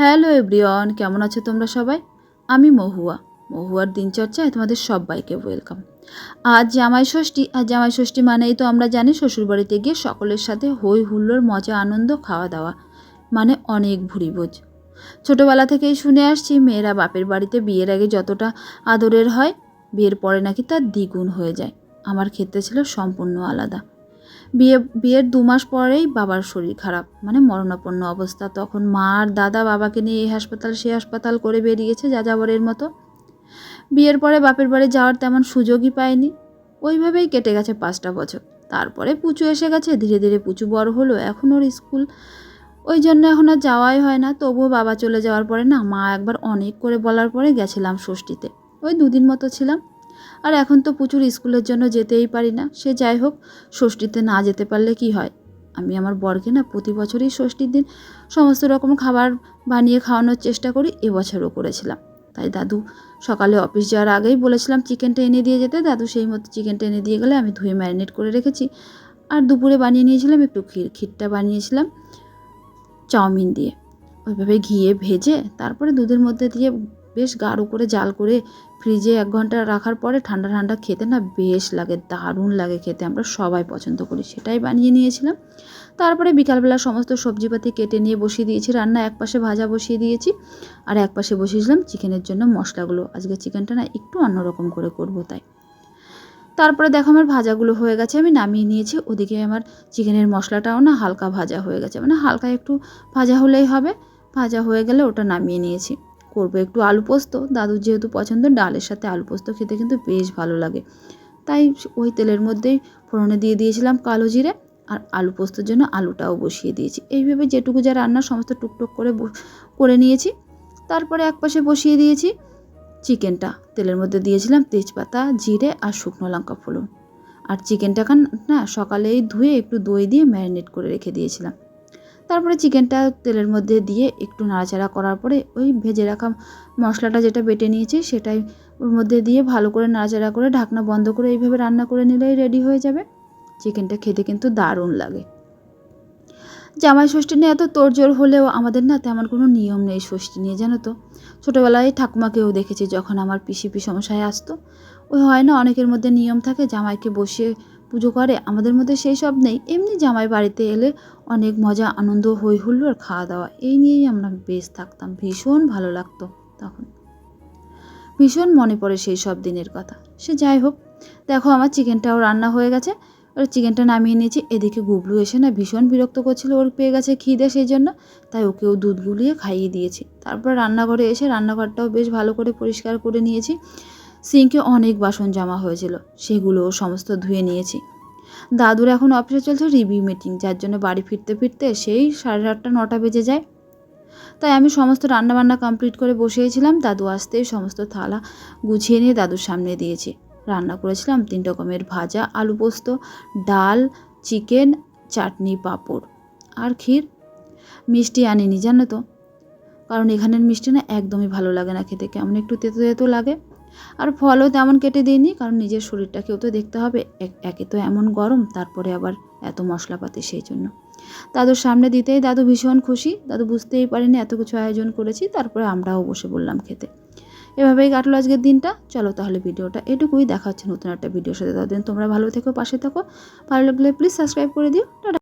Hello everyone, কেমন আছো তোমরা সবাই? আমি মহুয়া। মহুয়ার দিনচর্চায় তোমাদের সবাইকে ওয়েলকাম। আজ জামাই ষষ্ঠী, আর জামাই ষষ্ঠী মানেই তো আমরা জানি শ্বশুরবাড়িতে গিয়ে সকলের সাথে হই হুল্লোর মজা, আনন্দ খাওয়া দাওয়া মানে অনেক ভুড়ি ভোজ ছোটোবেলা থেকেই শুনে আসছি, মেয়েরা বাপের বাড়িতে বিয়ের আগে যতটা আদরের হয়, বিয়ের পরে নাকি তার দ্বিগুণ হয়ে যায়। আমার ক্ষেত্রে ছিল সম্পূর্ণ আলাদা। বিয়ে, বিয়ের দু মাস পরেই বাবার শরীর খারাপ। মানে মরণাপন্ন অবস্থা। তখন মা আর দাদা বাবাকে নিয়ে এই হাসপাতাল সে হাসপাতাল করে বেরিয়েছে যাযাবরের মতো। বিয়ের পরে বাপের বাড়ি যাওয়ার তেমন সুযোগই পায়নি। ওইভাবেই কেটে গেছে পাঁচটা বছর। তারপরে পুচু এসে গেছে, ধীরে ধীরে পুচু বড় হলো। এখন ওর স্কুল ওই জন্য এখন আর যাওয়াই হয় না। তবুও বাবা চলে যাওয়ার পরে না, মা একবার অনেক করে বলার পরে গেছিলাম ষষ্ঠীতে। ওই দুদিন মতো ছিলাম। আর এখন তো প্রচুর স্কুলের জন্য যেতেই পারি না। সে যাই হোক, ষষ্ঠীতে না যেতে পারলে কি হয়? আমি আমার বরকে না প্রতি বছরই ষষ্ঠীর দিন সমস্ত রকম খাবার বানিয়ে খাওয়ানোর চেষ্টা করি, এবছরও করেছিলাম। তাই দাদু সকালে অফিস যাওয়ার আগেই বলেছিলাম চিকেনটা এনে দিয়ে যেতে। দাদু সেই মতো চিকেনটা এনে দিয়ে গেলে আমি ধুয়ে ম্যারিনেট করে রেখেছি। আর দুপুরে বানিয়ে নিয়েছিলাম, একটু ক্ষীর, ক্ষীরটা বানিয়েছিলাম চাউমিন দিয়ে। ওইভাবে ঘিয়ে ভেজে তারপরে দুধের মধ্যে দিয়ে বেশ গাঢ় করে জাল করে ফ্রিজে এক ঘণ্টা রাখার পরে ঠান্ডা ঠান্ডা খেতে না বেশ লাগে, দারুণ লাগে খেতে। আমরা সবাই পছন্দ করি। সেটাই বানিয়ে নিয়েছিলাম। তারপরে বিকালবেলা সমস্ত সবজিপাতি কেটে নিয়ে বসিয়ে দিয়েছি, রান্না এক পাশে ভাজা বসিয়ে দিয়েছি আর এক পাশে বসিয়েছিলাম চিকেনের জন্য মশলাগুলো। আজকে চিকেনটা না একটু অন্যরকম করে করব তাই। তারপরে দেখো আমার ভাজাগুলো হয়ে গেছে, আমি নামিয়ে নিয়েছি। ওদিকে আমার চিকেনের মশলাটাও না হালকা ভাজা হয়ে গেছে। মানে হালকা একটু ভাজা হলেই হবে। ভাজা হয়ে গেলে ওটা নামিয়ে নিয়েছি। করব। একটু আলু পোস্ত। দাদুর যেহেতু পছন্দ, ডালের সাথে আলু পোস্ত খেতে কিন্তু বেশ ভালো লাগে। তাই ওই তেলের মধ্যেই ফোড়নে দিয়ে দিয়েছিলাম কালো জিরে আর আলু পোস্তর জন্য আলুটাও বসিয়ে দিয়েছি। এইভাবে যেটুকু যা রান্না সমস্ত টুকটুক করে করে নিয়েছি। তারপরে এক পাশে বসিয়ে দিয়েছি চিকেনটা। তেলের মধ্যে দিয়েছিলাম তেজপাতা, জিরে আর শুকনো লঙ্কা ফোড়ন। আর চিকেনটাকে না, সকালেই ধুয়ে একটু দই দিয়ে ম্যারিনেট করে রেখে দিয়েছিলাম। তারপরে চিকেনটা তেলের মধ্যে দিয়ে একটু নাড়াচাড়া করার পরে ওই ভেজে রাখা মশলাটা যেটা বেটে নিয়েছি সেটাই ওর মধ্যে দিয়ে ভালো করে নাড়াচাড়া করে ঢাকনা বন্ধ করে এইভাবে রান্না করে নিলেই রেডি হয়ে যাবে। চিকেনটা খেতে কিন্তু দারুণ লাগে। জামাই ষষ্ঠী নিয়ে এত তোড়জোড় হলেও আমাদের না তেমন কোনো নিয়ম নেই ষষ্ঠী নিয়ে, জানো তো? ছোটোবেলায় ঠাকুমাকেও দেখেছি যখন আমার পিসি পিসমশায় আসতো। ওই হয় না অনেকের মধ্যে নিয়ম থাকে জামাইকে বসিয়ে পুজো করে, আমাদের মধ্যে সেই সব নেই। এমনি জামাই বাড়িতে এলে অনেক মজা, আনন্দ হই হুল্লো আর খাওয়া দাওয়া এই নিয়েই আমরা বেশ থাকতাম। ভীষণ ভালো লাগতো তখন। ভীষণ মনে পড়ে সেই সব দিনের কথা। সে যাই হোক, দেখো আমার চিকেনটাও রান্না হয়ে গেছে। ওর চিকেনটা নামিয়ে নিয়েছি। এদিকে গুবলু এসে না ভীষণ বিরক্ত করছিল। ওর পেয়ে গেছে খিদে সেই জন্য, তাই ওকেও দুধ গুলিয়ে খাইয়ে দিয়েছি। তারপর রান্নাঘরে এসে রান্নাঘরটাও বেশ ভালো করে পরিষ্কার করে নিয়েছি। সিঙ্কে অনেক বাসন জমা হয়েছিল সেগুলো সমস্ত ধুয়ে নিয়েছি। দাদুর এখন অফিসে চলছে রিভিউ মিটিং যার জন্য বাড়ি ফিরতে ফিরতে সেই সাড়ে আটটা, নটা বেজে যায়। তাই আমি সমস্ত রান্নাবান্না কমপ্লিট করে বসিয়েছিলাম, দাদু আসতেই সমস্ত থালা গুছিয়ে নিয়ে দাদুর সামনে দিয়েছি। রান্না করেছিলাম তিন রকমের ভাজা, আলু পোস্ত, ডাল, চিকেন, চাটনি, পাঁপড় আর ক্ষীর। মিষ্টি আনিনি, জানো তো? কারণ এখানের মিষ্টি না একদমই ভালো লাগে না খেতে, কেমন একটু তেতো তেতো লাগে। আর ফলও তেমন কেটে দিইনি, কারণ নিজের শরীরটাকেও তো দেখতে হবে। একে তো এমন গরম, তারপরে আবার এত মশলাপাতি সেই জন্য। দাদুর সামনে দিতেই দাদু ভীষণ খুশি। দাদু বুঝতেই পারেনি এত কিছু আয়োজন করেছি, তারপরে আমরাও বসে বললাম খেতে। এভাবেই কাটলো আজকের দিনটা। চলো তাহলে ভিডিওটা এটুকুই, দেখা হচ্ছে নতুন একটা ভিডিওর সাথে। ততদিন তোমরা ভালো থেকো, পাশে থাকো। ভালো লাগলে প্লিজ সাবস্ক্রাইব করে দিও।